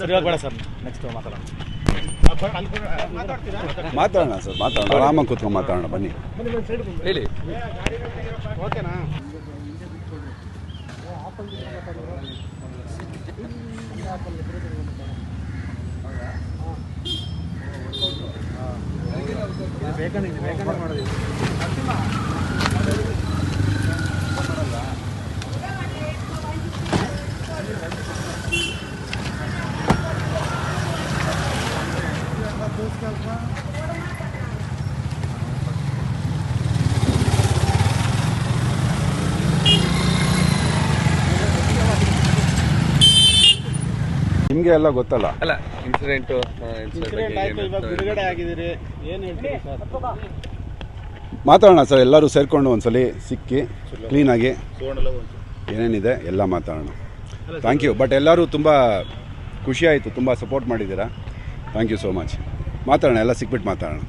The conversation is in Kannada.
ಸರ್ ಇವಾಗ ಬೇಡ ಸರ್ ನೆಕ್ಸ್ಟ್ ಮಾತಾಡೋಣ ಮಾತಾಡೋಣ ಸರ್ ಮಾತಾಡೋಣ. ಆರಾಮಾಗಿ ಕೂತ್ಕೊಂಡು ಮಾತಾಡೋಣ ಬನ್ನಿ. ಹೇಳಿ. ಓಕೆನಾ? ಬೇಕಂದ್ರೆ ಬೇಕಂದ್ರೆ ಮಾಡೋದು ನಿಮಗೆ ಎಲ್ಲ ಗೊತ್ತಲ್ಲ? ಅಲ್ಲ ಇನ್ಸಿಡೆಂಟು ಮಾತಾಡೋಣ ಸರ್ ಎಲ್ಲರೂ ಸೇರ್ಕೊಂಡು ಒಂದ್ಸಲಿ ಸಿಕ್ಕಿ ಕ್ಲೀನಾಗಿ ಏನೇನಿದೆ ಎಲ್ಲ ಮಾತಾಡೋಣ. ಥ್ಯಾಂಕ್ ಯು ಬಟ್ ಎಲ್ಲರೂ ತುಂಬ ಖುಷಿ ಆಯಿತು ತುಂಬ ಸಪೋರ್ಟ್ ಮಾಡಿದ್ದೀರಾ. ಥ್ಯಾಂಕ್ ಯು ಸೋ ಮಚ್ ಮಾತಾಡೋಣ ಎಲ್ಲ ಸಿಕ್ಬಿಟ್ಟು ಮಾತಾಡೋಣ.